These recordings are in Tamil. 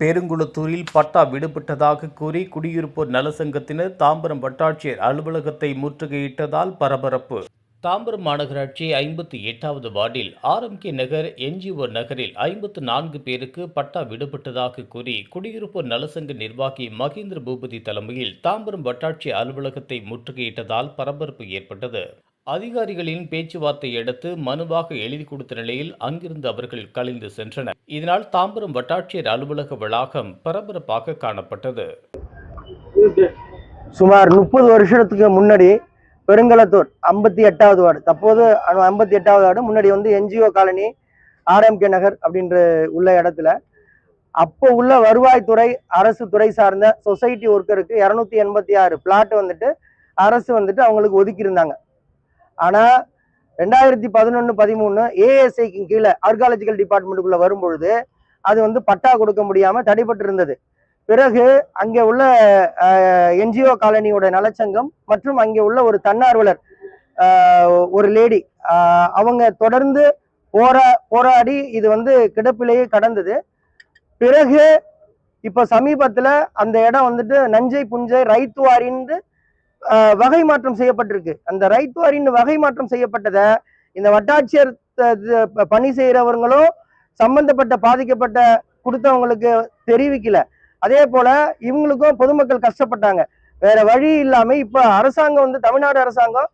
பெருங்குளத்தூரில் பட்டா விடுபட்டதாக கூறி குடியிருப்போர் நலசங்கத்தினர் தாம்பரம் வட்டாட்சியர் அலுவலகத்தை முற்றுகையிட்டதால் பரபரப்பு. தாம்பரம் மாநகராட்சி ஐம்பத்தி எட்டாவது வார்டில் ஆர்எம்கே நகர் என்ஜிஓ நகரில் ஐம்பத்து நான்கு பேருக்கு பட்டா விடுபட்டதாக கூறி குடியிருப்போர் நலசங்க நிர்வாகி மகேந்திர பூபதி தலைமையில் தாம்பரம் வட்டாட்சி அலுவலகத்தை முற்றுகையிட்டதால் பரபரப்பு ஏற்பட்டது. அதிகாரிகளின் பேச்சுவார்த்தை அடுத்து மனுவாக எழுதி கொடுத்த நிலையில் அங்கிருந்து அவர்கள் கலைந்து சென்றனர். இதனால் தாம்பரம் வட்டாட்சியர் அலுவலக வளாகம் பரபரப்பாக காணப்பட்டது. சுமார் முப்பது வருஷத்துக்கு முன்னாடி பெருங்கலத்தூர் ஐம்பத்தி எட்டாவது வார்டு தற்போது ஐம்பத்தி எட்டாவது வார்டு முன்னாடி வந்து என்ஜிஓ காலனி ஆர்எம்கே நகர் அப்படின்ற உள்ள இடத்துல. அப்போ உள்ள வருவாய்த்துறை அரசு துறை சார்ந்த சொசைட்டி ஒர்க்கருக்கு இரநூத்தி எண்பத்தி ஆறு பிளாட் வந்துட்டு அரசு வந்துட்டு அவங்களுக்கு ஒதுக்கியிருந்தாங்க. ஆனால் ரெண்டாயிரத்தி பதினொன்று பதிமூணு ஏஎஸ்ஐக்கு கீழே ஆர்காலஜிக்கல் டிபார்ட்மெண்ட்டுக்குள்ளே வரும்பொழுது அது வந்து பட்டா கொடுக்க முடியாமல் தடைபட்டு இருந்தது. பிறகு அங்கே உள்ள என்ஜிஓ காலனியோட நலச்சங்கம் மற்றும் அங்கே உள்ள ஒரு தன்னார்வலர் ஒரு லேடி அவங்க தொடர்ந்து போரா போராடி இது வந்து கிடப்பிலேயே கடந்தது. பிறகு இப்போ சமீபத்தில் அந்த இடம் வந்துட்டு நஞ்சை புஞ்சை ரைத்துவாரின்னு வகை மாற்றம் செய்யப்பட்டிருக்கு. அந்த ரைத்துவாரின்னு வகை மாற்றம் செய்யப்பட்டதை இந்த வட்டாட்சியர் பணி செய்கிறவங்களும் சம்பந்தப்பட்ட பாதிக்கப்பட்ட கொடுத்தவங்களுக்கு தெரிவிக்கல. அதே போல இவங்களுக்கும் பொதுமக்கள் கஷ்டப்பட்டாங்க. வேற வழி இல்லாம இப்ப அரசாங்கம் வந்து தமிழ்நாடு அரசாங்கம்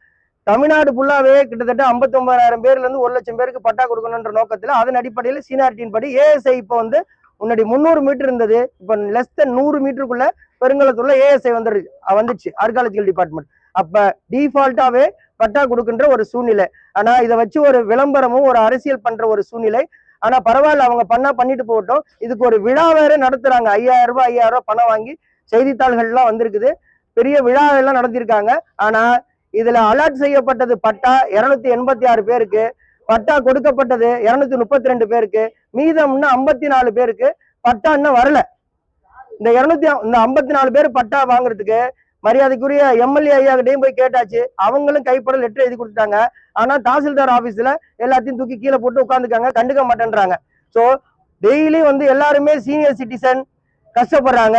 தமிழ்நாடு ஃபுல்லாவே கிட்டத்தட்ட 59000 பேர்ல இருந்து ஒரு லட்சம் பேருக்கு பட்டா கொடுக்கணுன்ற நோக்கத்துல அதன் அடிப்படையில் சீனாரிட்டியின் படி ஏஎஸ்ஐ இப்போ வந்து முன்னாடி முந்நூறு மீட்டர் இருந்தது இப்போ லெஸ் தென் நூறு மீட்டருக்குள்ள பெருங்கலத்துள்ள ஏஎஸ்ஐ வந்துரு வந்துச்சு ஆர்காலஜிக்கல் டிபார்ட்மெண்ட் அப்ப டிஃபால்ட்டாவே பட்டா கொடுக்கின்ற ஒரு சூழ்நிலை. ஆனா இதை வச்சு ஒரு விளம்பரமும் ஒரு அரசியல் பண்ற ஒரு சூழ்நிலை. ஆனா பரவாயில்ல அவங்க பண்ணா பண்ணிட்டு போகட்டும். இதுக்கு ஒரு விழா வேற நடத்துறாங்க. ஐயாயிரம் ரூபாய் ஐயாயிரம் ரூபாய் பணம் வாங்கி செய்தித்தாள்கள்லாம் வந்திருக்குது. பெரிய விழாவெல்லாம் நடத்திருக்காங்க. ஆனா இதுல அலர்ட் செய்யப்பட்டது பட்டா இருநூத்தி எண்பத்தி ஆறு பேருக்கு. பட்டா கொடுக்கப்பட்டது இருநூத்தி முப்பத்தி ரெண்டு பேருக்கு. மீதம் இன்னும் ஐம்பத்தி நாலு பேருக்கு பட்டா இன்னும் வரல. இந்த இருநூத்தி இந்த ஐம்பத்தி நாலு பேர் பட்டா வாங்குறதுக்கு மரியாதைக்குரிய எம்எல்ஏ ஐயாகிட்டையும் போய் கேட்டாச்சு. அவங்களும் கைப்பட லெட்டர் எழுதி கொடுத்துட்டாங்க. ஆனா தாசில்தார் ஆபீஸ்ல எல்லாத்தையும் தூக்கி கீழே போட்டு உட்காந்துக்காங்க கண்டுக்க மாட்டேன்றாங்க. ஸோ டெய்லி வந்து எல்லாருமே சீனியர் சிட்டிசன் கஷ்டப்படுறாங்க.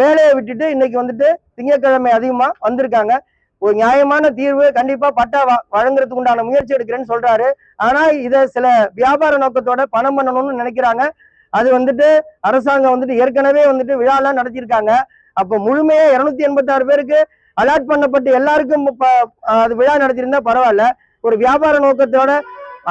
வேலையை விட்டுட்டு இன்னைக்கு வந்துட்டு திங்கட்கிழமை அதிகமா வந்திருக்காங்க. ஒரு நியாயமான தீர்வு கண்டிப்பா பட்டா வழங்குறதுக்கு உண்டான முயற்சி எடுக்கிறேன்னு சொல்றாரு. ஆனா இதை சில வியாபார நோக்கத்தோட பணம் பண்ணணும்னு நினைக்கிறாங்க. அது வந்துட்டு அரசாங்கம் வந்துட்டு ஏற்கனவே வந்துட்டு விழாலாம் நடத்தியிருக்காங்க. அப்ப முழுமையா இருநூத்தி எண்பத்தி ஆறு பேருக்கு அலாட் பண்ணப்பட்டு எல்லாருக்கும் அது விழா நடத்தியிருந்தா பரவாயில்ல. ஒரு வியாபார நோக்கத்தோட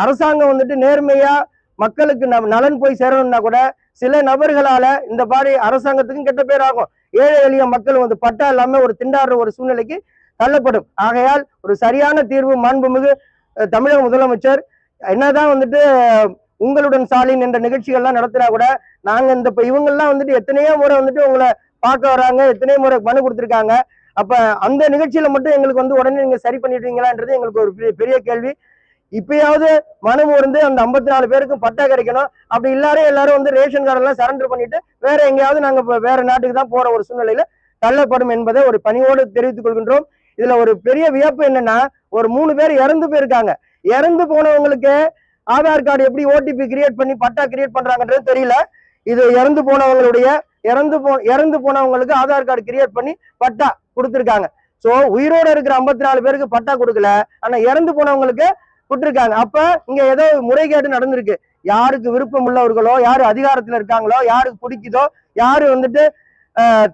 அரசாங்கம் வந்துட்டு நேர்மையா மக்களுக்கு நலன் போய் சேரணும்னா கூட சில நபர்களால இந்த மாதிரி அரசாங்கத்துக்கும் கெட்ட பேர் ஆகும் ஏழை எளிய மக்கள் வந்து பட்டா இல்லாம ஒரு திண்டாடுற ஒரு சூழ்நிலைக்கு தள்ளப்படும். ஆகையால் ஒரு சரியான தீர்வு மாண்புமிகு தமிழக முதலமைச்சர். என்னதான் வந்துட்டு உங்களுடன் சாலின் என்ற நிகழ்ச்சிகள்லாம் நடத்தினா கூட நாங்க இந்த இப்ப இவங்கெல்லாம் வந்துட்டு எத்தனையோ முறை வந்துட்டு உங்களை பார்க்க வராங்க எத்தனையோ முறை மனு கொடுத்துருக்காங்க. அப்ப அந்த நிகழ்ச்சியில மட்டும் எங்களுக்கு வந்து உடனே நீங்க சரி பண்ணிடுவீங்களான்றது எங்களுக்கு ஒரு பெரிய- பெரிய கேள்வி. இப்பயாவது மனு வந்து அந்த ஐம்பத்தி நாலு பேருக்கும் பட்டா கிடைக்கணும். அப்படி எல்லாரும் எல்லாரும் வந்து ரேஷன் கார்டு எல்லாம் சரண்டர் பண்ணிட்டு வேற எங்கேயாவது நாங்க வேற நாட்டுக்கு தான் போற ஒரு சூழ்நிலையில தள்ளப்படும் என்பதை ஒரு பணியோடு தெரிவித்துக் கொள்கின்றோம். இதுல ஒரு பெரிய வியப்பு என்னன்னா ஒரு மூணு பேர் இறந்து போயிருக்காங்க. இறந்து போனவங்களுக்கு ஆதார் கார்டு எப்படி ஓடிபி கிரியேட் பண்ணி பட்டா கிரியேட் பண்றாங்கன்றது தெரியல. இது இறந்து போனவங்களுடைய இறந்து போ இறந்து போனவங்களுக்கு ஆதார் கார்டு கிரியேட் பண்ணி பட்டா கொடுத்துருக்காங்க. சோ உயிரோட இருக்கிற ஐம்பத்தி நாலு பேருக்கு பட்டா கொடுக்கல. ஆனா இறந்து போனவங்களுக்கு கொடுத்துருக்காங்க. அப்ப இங்க ஏதோ முறைகேடு நடந்திருக்கு. யாருக்கு விருப்பம் உள்ளவர்களோ யாரு அதிகாரத்துல இருக்காங்களோ யாருக்கு பிடிக்குதோ யாரு வந்துட்டு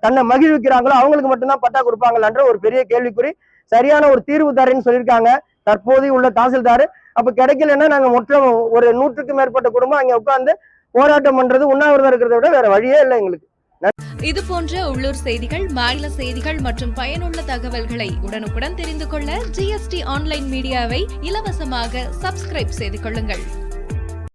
தன்னை மகிழ்விக்கிறாங்களோ அவங்களுக்கு மட்டும்தான் பட்டா கொடுப்பாங்களான்ற ஒரு பெரிய கேள்விக்குறி. சரியான ஒரு தீர்வு தரேன்னு சொல்லியிருக்காங்க. தற்போது உள்ள தாசில்தார். அப்ப கிடைக்கலன்னா நாங்க மொத்தம் ஒரு நூற்றுக்கும் மேற்பட்ட குடும்பம் அங்க உட்கார்ந்து போராட்டம் பண்றது உண்ணாவிரதம் இருக்கிறத விட வேற வழியே இல்லை எங்களுக்கு. இது போன்ற உள்ளூர் செய்திகள் மாநில செய்திகள் மற்றும் பயனுள்ள தகவல்களை உடனுக்குடன் தெரிந்து கொள்ள ஜிஎஸ்டி ஆன்லைன் மீடியாவை இலவசமாக சப்ஸ்கிரைப் செய்து கொள்ளுங்கள்.